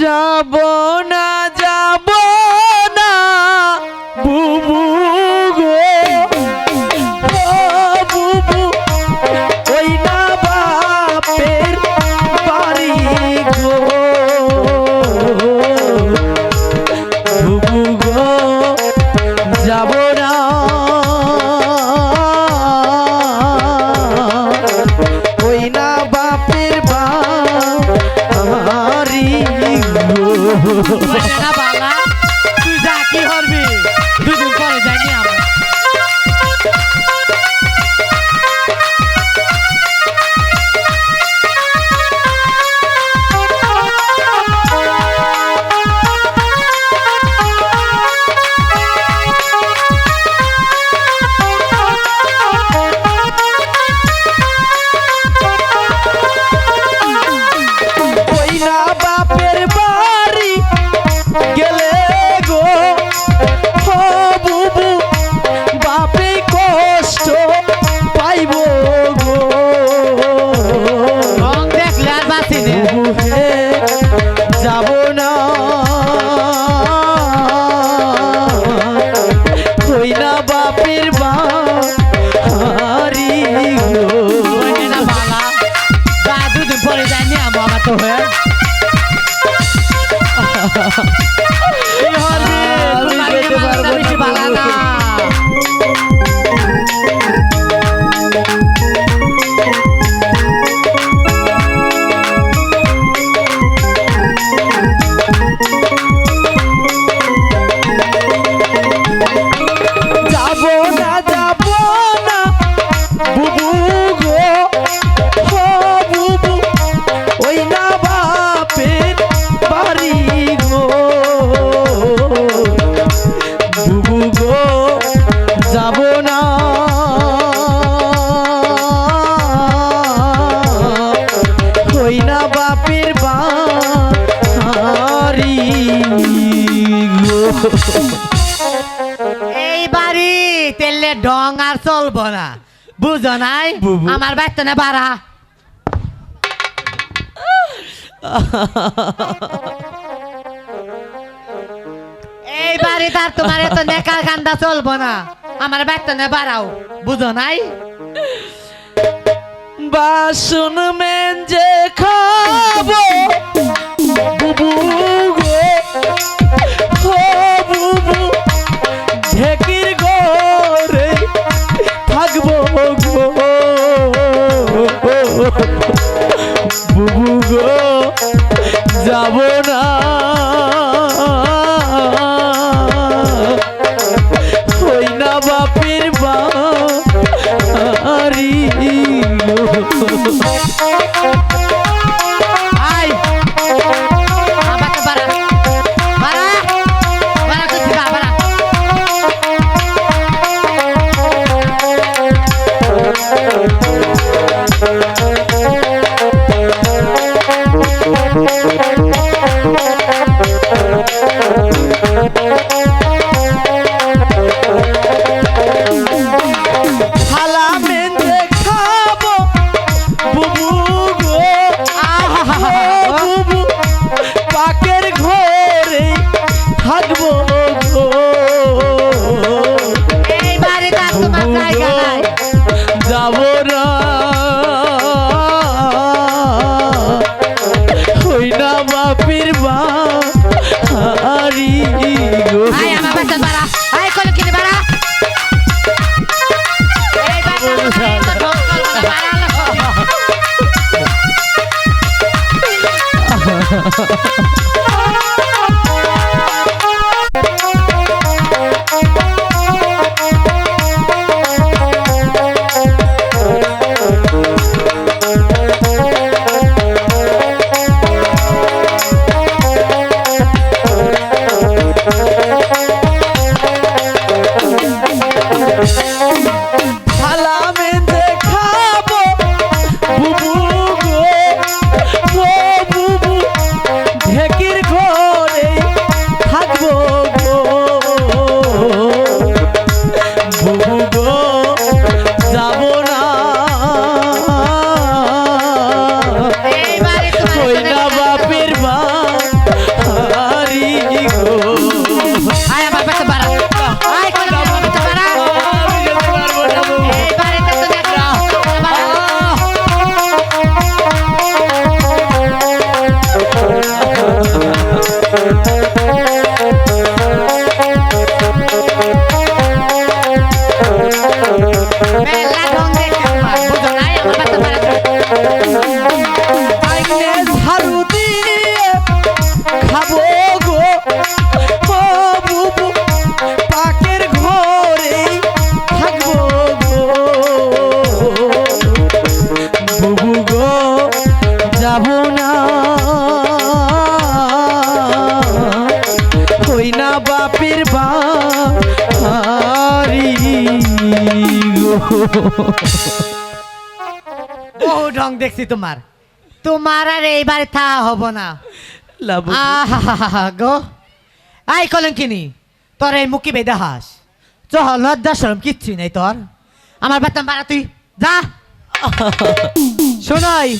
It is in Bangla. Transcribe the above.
যাব না এই বাড়ি তেলে ডং আর চলবো না। বুঝো নাই? আমার বেতনে বাড়া। এই বাড়ি তার তোমার এত নেকার কান্দা চলবো না। আমার বেতনে বাড়াও। বুঝো নাই? বাসুন মেন যে খা Aparte, বহু ঢং দেখছি তোমার। তোমার আর এই বাড়ি হব না। গো। আই কলঙ্কিনি তোর এই মুখি বেদা হাস। চহল লজ্জা সরম কিচ্ছু নেই তোর। আমার বেতন বাড়া তুই যা। শোনাই